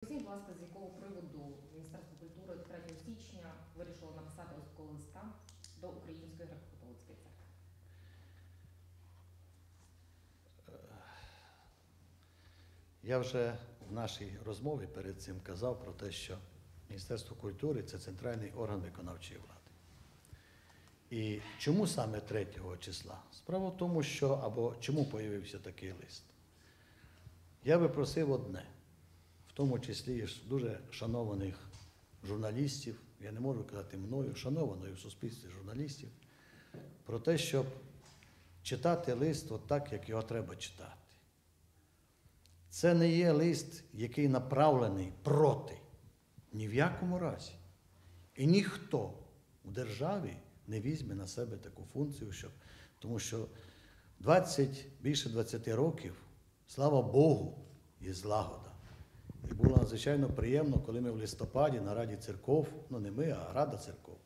Поясніть, будь ласка, з якого приводу Міністерство культури 3 січня вирішило написати ось листа до Української греко-католицької церкви? Я вже в нашій розмові перед цим казав про те, що Міністерство культури це центральний орган виконавчої влади. І чому саме 3 числа? Справа в тому, що або чому появився такий лист? Я би просив одне, в тому числі і дуже шанованих журналістів, я не можу казати мною, шанованої в суспільстві журналістів, про те, щоб читати лист от так, як його треба читати. Це не є лист, який направлений проти. Ні в якому разі. І ніхто у державі не візьме на себе таку функцію, щоб, тому що 20, більше 20 років, слава Богу, є злагода. І було надзвичайно приємно, коли ми в листопаді на Раді церков, ну не ми, а Рада церков,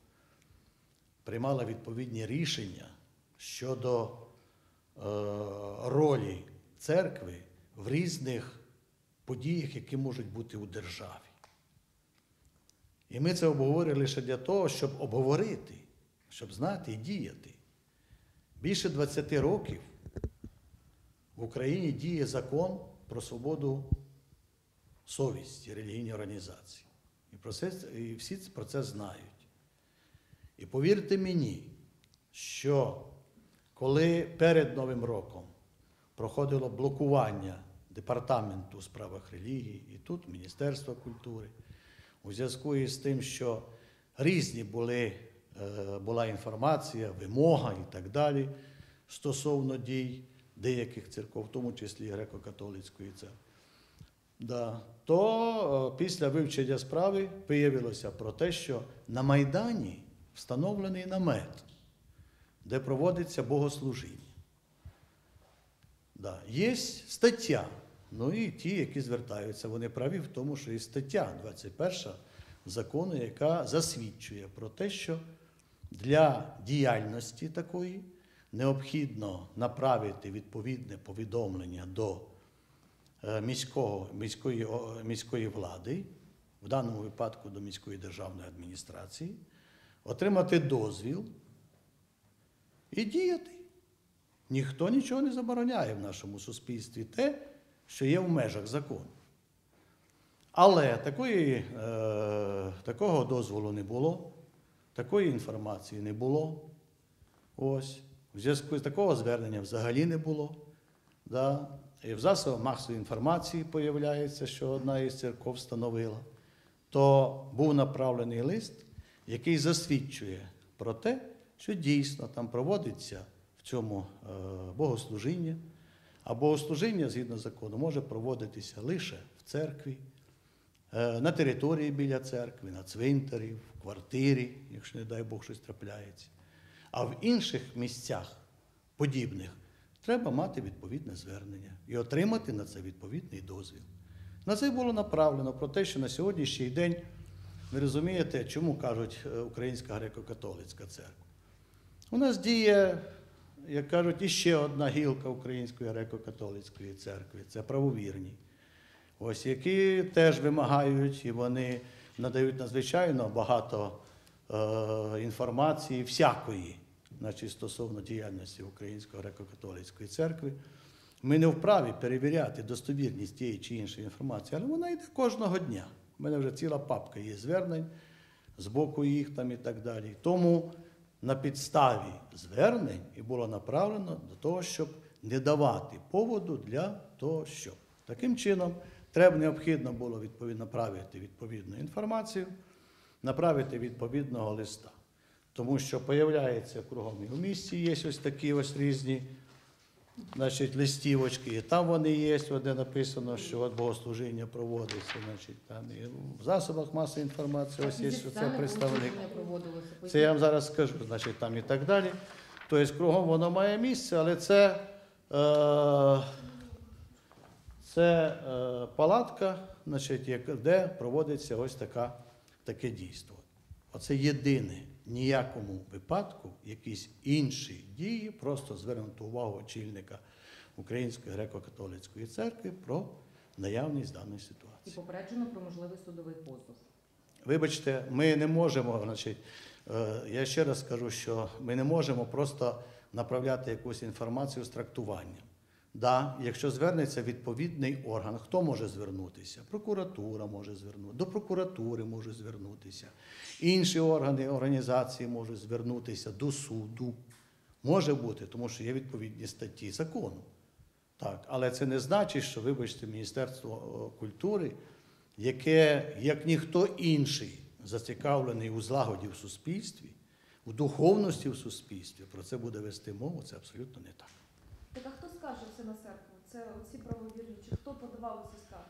приймала відповідні рішення щодо е, ролі церкви в різних подіях, які можуть бути у державі. І ми це обговорили лише для того, щоб обговорити, щоб знати і діяти. Більше 20 років в Україні діє закон про свободу совісті релігійної організації. І, про це, і всі про це знають. І повірте мені, що коли перед Новим роком проходило блокування департаменту у справах релігії, і тут Міністерства культури, у зв'язку із тим, що різні були, е, була інформація, вимога і так далі стосовно дій деяких церков, в тому числі греко-католицької церкви. Да. То е, після вивчення справи виявилося про те, що на Майдані встановлений намет, де проводиться богослужіння. Да. Є стаття. Ну і ті, які звертаються, вони праві в тому, що є стаття 21 закону, яка засвідчує про те, що для діяльності такої необхідно направити відповідне повідомлення до міського, міської, міської влади, в даному випадку до міської державної адміністрації, отримати дозвіл і діяти. Ніхто нічого не забороняє в нашому суспільстві те, що є в межах закону. Але такої, е, такого дозволу не було, такої інформації не було. Ось. В зв'язку з такого звернення взагалі не було. Да? І в засобах масової інформації появляється, що одна із церков встановила. То був направлений лист, який засвідчує про те, що дійсно там проводиться в цьому е, богослужіння. А богослужіння, згідно закону, може проводитися лише в церкві, е, на території біля церкви, на цвинтарі, в квартирі, якщо, не дай Бог, щось трапляється. А в інших місцях подібних треба мати відповідне звернення і отримати на це відповідний дозвіл. На це було направлено про те, що на сьогоднішній день, ви розумієте, чому кажуть е, Українська греко-католицька церква. У нас діє, як кажуть, іще одна гілка Української греко-католицької церкви це правовірні. Ось які теж вимагають, і вони надають надзвичайно багато е, інформації всякої, значить, стосовно діяльності Української греко-католицької церкви. Ми не вправі перевіряти достовірність тієї чи іншої інформації, але вона йде кожного дня. У мене вже ціла папка є звернень з боку їх там і так далі. Тому на підставі звернень і було направлено до того, щоб не давати поводу для того, щоб. Таким чином, треба необхідно було відповідно направити відповідну інформацію, направити відповідного листа. Тому що появляється кругом і в місті є ось такі ось різні значить, листівочки, і там вони є, де написано, що от богослужіння проводиться, значить, там і в засобах масової інформації, ось є, що це представник. Це я вам зараз скажу, значить, там і так далі. Тобто кругом воно має місце, але це, е, це е, палатка, значить, де проводиться ось така, таке дійство. Оце єдине, ніякому випадку якісь інші дії, просто звернути увагу очільника Української греко-католицької церкви про наявність даної ситуації. І попереджено про можливий судовий позов. Вибачте, ми не можемо, значить, е, я ще раз скажу, що ми не можемо просто направляти якусь інформацію з трактуванням. Да, якщо звернеться відповідний орган, хто може звернутися? Прокуратура може звернутися, до прокуратури може звернутися, інші органи, організації можуть звернутися до суду. Може бути, тому що є відповідні статті закону. Так, але це не значить, що, вибачте, Міністерство культури, яке, як ніхто інший, зацікавлений у злагоді в суспільстві, у духовності в суспільстві, про це буде вести мову, це абсолютно не так. Скаржився на церкву? Це оці правовірні, чи хто подавав ці скарги?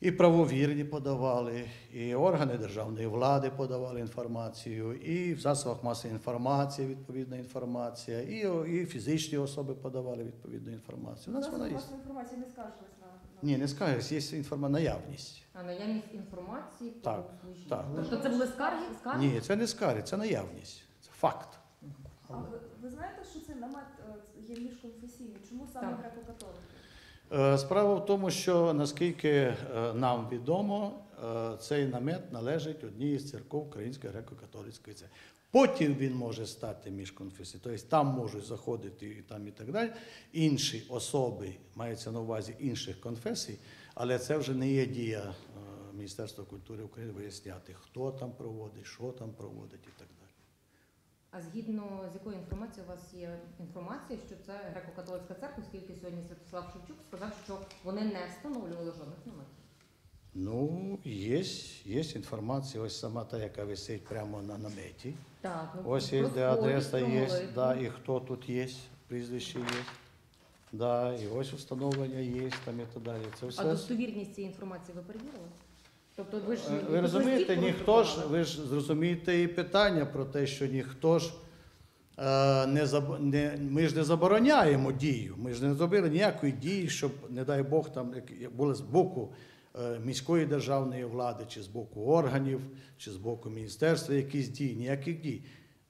І правовірні подавали, і органи державної влади подавали інформацію, і в засобах масової інформації відповідна інформація, і, і фізичні особи подавали відповідну інформацію. У нас вона є. власної інформації не скаржились на, на... Ні, не скажеш, є інформа наявність. А наявність інформації Так, так. Тобто це були скарги? скарги? Ні, це не скарги, це наявність. Це факт. А ви, ви знаєте, що цей намет є міжконфесійний? Чому саме греко-католики? Е, Справа в тому, що наскільки е, нам відомо, е, цей намет належить одній із церков Української греко-католицької церкви. Потім він може стати міжконфесійним, тобто там можуть заходити і там і так далі. Інші особи мається на увазі інших конфесій, але це вже не є дія Міністерства культури України виясняти, хто там проводить, що там проводить і так далі. А згідно з якою інформацією у вас є інформація, що це греко-католицька церква, оскільки сьогодні Святослав Шевчук сказав, що вони не встановлювали жодних наметів. Ну, є, є інформація, ось сама та, яка висить прямо на наметі. Так, ну, Ось є, де адреса є, да, і хто тут є, прізвище є. Да, і ось встановлення є, там і так далі. Це А достовірність цієї інформації ви перевірили? Тобто ви ж Е, Ви розумієте, ніхто ж, ви ж зрозумієте і питання про те, що ніхто ж е, не, заб- не ми ж не забороняємо дію. Ми ж не зробили ніякої дії, щоб, не дай Бог, там як були з боку е, міської державної влади, чи з боку органів, чи з боку міністерства якісь дії, ніяких дій.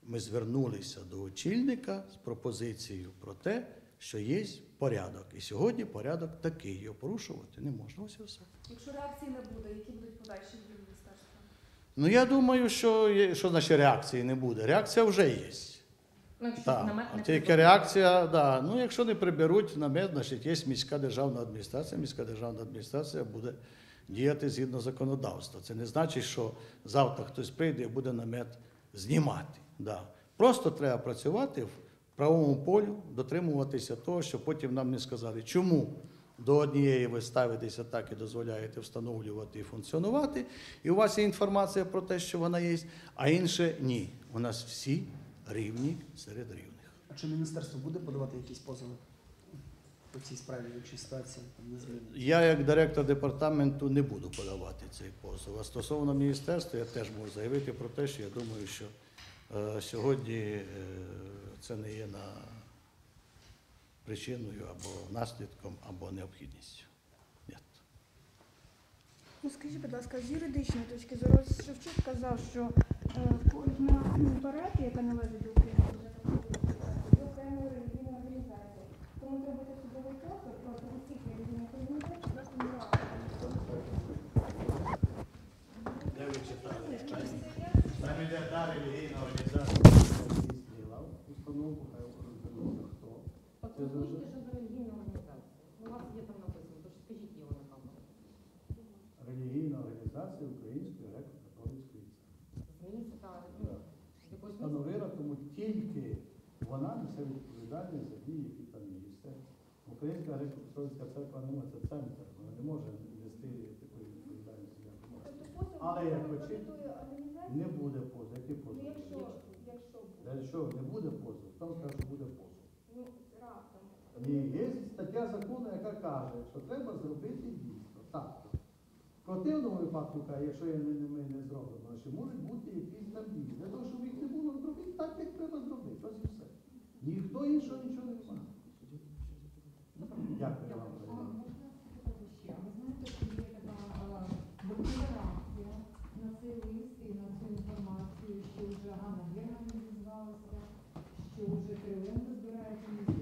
Ми звернулися до очільника з пропозицією про те, що є порядок. І сьогодні порядок такий, його порушувати не можна. Ось і все. Якщо реакції не буде, які будуть подальші дії міністерства? Ну я думаю, що є, що значить реакції не буде. Реакція вже є. Ну, не А Тільки реакція, да. Ну якщо не приберуть намет, значить є міська державна адміністрація. Міська державна адміністрація буде діяти згідно законодавства. Це не значить, що завтра хтось прийде і буде намет знімати. Да. Просто треба працювати в правовому полю, дотримуватися того, що потім нам не сказали, чому до однієї ви ставитеся так і дозволяєте встановлювати і функціонувати, і у вас є інформація про те, що вона є, а інше ні. У нас всі рівні серед рівних. А чи міністерство буде подавати якісь позови по цій справі, якщо ситуація не зміниться? Я, як директор департаменту, не буду подавати цей позов. А стосовно міністерства, я теж можу заявити про те, що я думаю, що сьогодні е, це не є на причиною або наслідком, або необхідністю. Ні. Ну, скажіть, будь ласка, з юридичної точки зору Шевчук казав, що е, кожна парафія, яка належить до України, є окремою релігійною організацією. Тому треба бути судовий позов про всіх релігійних організацій, просто не Де ви читали? Там іде релігійна організація, установку, хай розберуться хто. От ви говорите, що за релігійна організація. У вас є там написано, тож скажіть його на камеру. Релігійна організація Української греко-католицької церкви. Ну, з якогось міста. Встановила, тому тільки вона несе відповідальність за дії, які там є. Все. Українська греко-католицька церква не це центр, вона не може нести такої відповідальності. як вона. Тобто Але я хочу- Не буде позов. Який ну, позов? якщо, якщо буде, Та Що, не буде позов? Хто вам скаже, що буде позов? ну, раптом. Ні, є стаття закону, яка каже, що треба зробити дійсно. Так. В противному випадку, якщо я не, не, ми не зробимо, що можуть бути якісь там дії. Для того, щоб їх не було, зробити так, як треба зробити. Ось і все. Ніхто іншого нічого не знає. Дякую вам. А можна спитати ще? Ви знаєте, що є така е, велика реакція на цей лист і на цю інформацію,